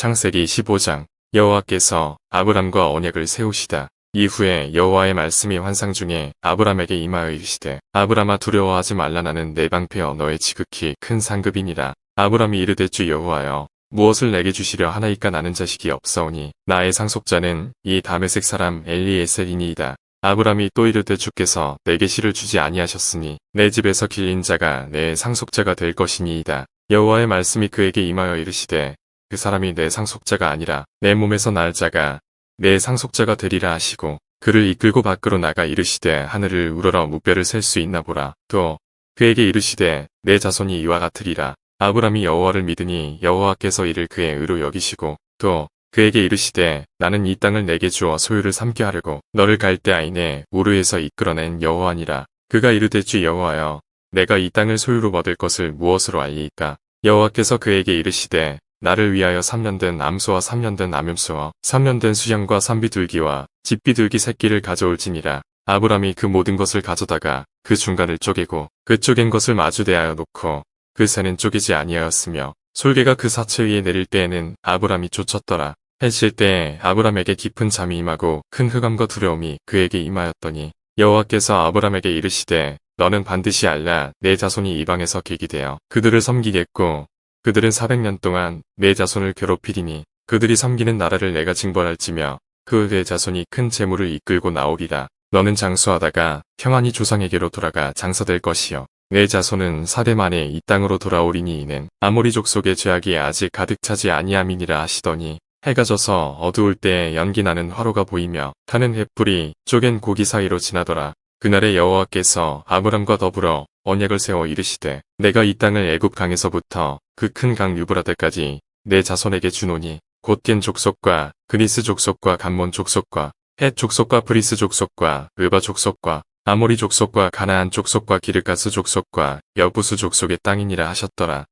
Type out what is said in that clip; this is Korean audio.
창세기 15장 여호와께서 아브람과 언약을 세우시다. 이후에 여호와의 말씀이 환상 중에 아브람에게 임하여 이르시되 아브람아 두려워하지 말라 나는 내 방패여 너의 지극히 큰 상급이니라. 아브람이 이르되 주 여호와여 무엇을 내게 주시려 하나이까 나는 자식이 없사오니 나의 상속자는 이 다메섹 사람 엘리에셀이니이다. 아브람이 또 이르되 주께서 내게 실을 주지 아니하셨으니 내 집에서 길린 자가 내 상속자가 될 것이니이다. 여호와의 말씀이 그에게 임하여 이르시되 그 사람이 내 상속자가 아니라 내 몸에서 날 자가 내 상속자가 되리라 하시고 그를 이끌고 밖으로 나가 이르시되 하늘을 우러러 무뼈를 셀 수 있나 보라. 또 그에게 이르시되 내 자손이 이와 같으리라. 아브람이 여호와를 믿으니 여호와께서 이를 그의 의로 여기시고 또 그에게 이르시되 나는 이 땅을 내게 주어 소유를 삼게 하려고 너를 갈대 아인의 우르에서 이끌어낸 여호와니라. 그가 이르되 주 여호와여 내가 이 땅을 소유로 얻을 것을 무엇으로 알리이까? 여호와께서 그에게 이르시되 나를 위하여 3년 된 암소와 3년 된 암염소와 3년 된 수양과 산비둘기와 집비둘기 새끼를 가져올지니라. 아브람이 그 모든 것을 가져다가 그 중간을 쪼개고 그 쪼갠 것을 마주대하여 놓고 그 새는 쪼개지 아니하였으며 솔개가 그 사체 위에 내릴 때에는 아브람이 쫓았더라. 해칠 때에 아브람에게 깊은 잠이 임하고 큰 흑암과 두려움이 그에게 임하였더니 여호와께서 아브람에게 이르시되 너는 반드시 알라 내 자손이 이방에서 길게 되어 그들을 섬기겠고 그들은 400년 동안 내 자손을 괴롭히리니 그들이 섬기는 나라를 내가 징벌할지며 그 내 자손이 큰 재물을 이끌고 나오리라. 너는 장수하다가 평안히 조상에게로 돌아가 장사될 것이요. 내 자손은 사대 만에 이 땅으로 돌아오리니 이는 아모리 족 속의 죄악이 아직 가득 차지 아니함이니라 하시더니 해가 져서 어두울 때에 연기 나는 화로가 보이며 타는 횃불이 쪼갠 고기 사이로 지나더라. 그날에 여호와께서 아브람과 더불어 언약을 세워 이르시되 내가 이 땅을 애굽 강에서부터 그 큰 강 유브라데까지 내 자손에게 주노니 곧겐 족속과 그리스 족속과 감몬 족속과 헷 족속과 브리스 족속과 르바 족속과 아모리 족속과 가나안 족속과 기르가스 족속과 여부수 족속의 땅이니라 하셨더라.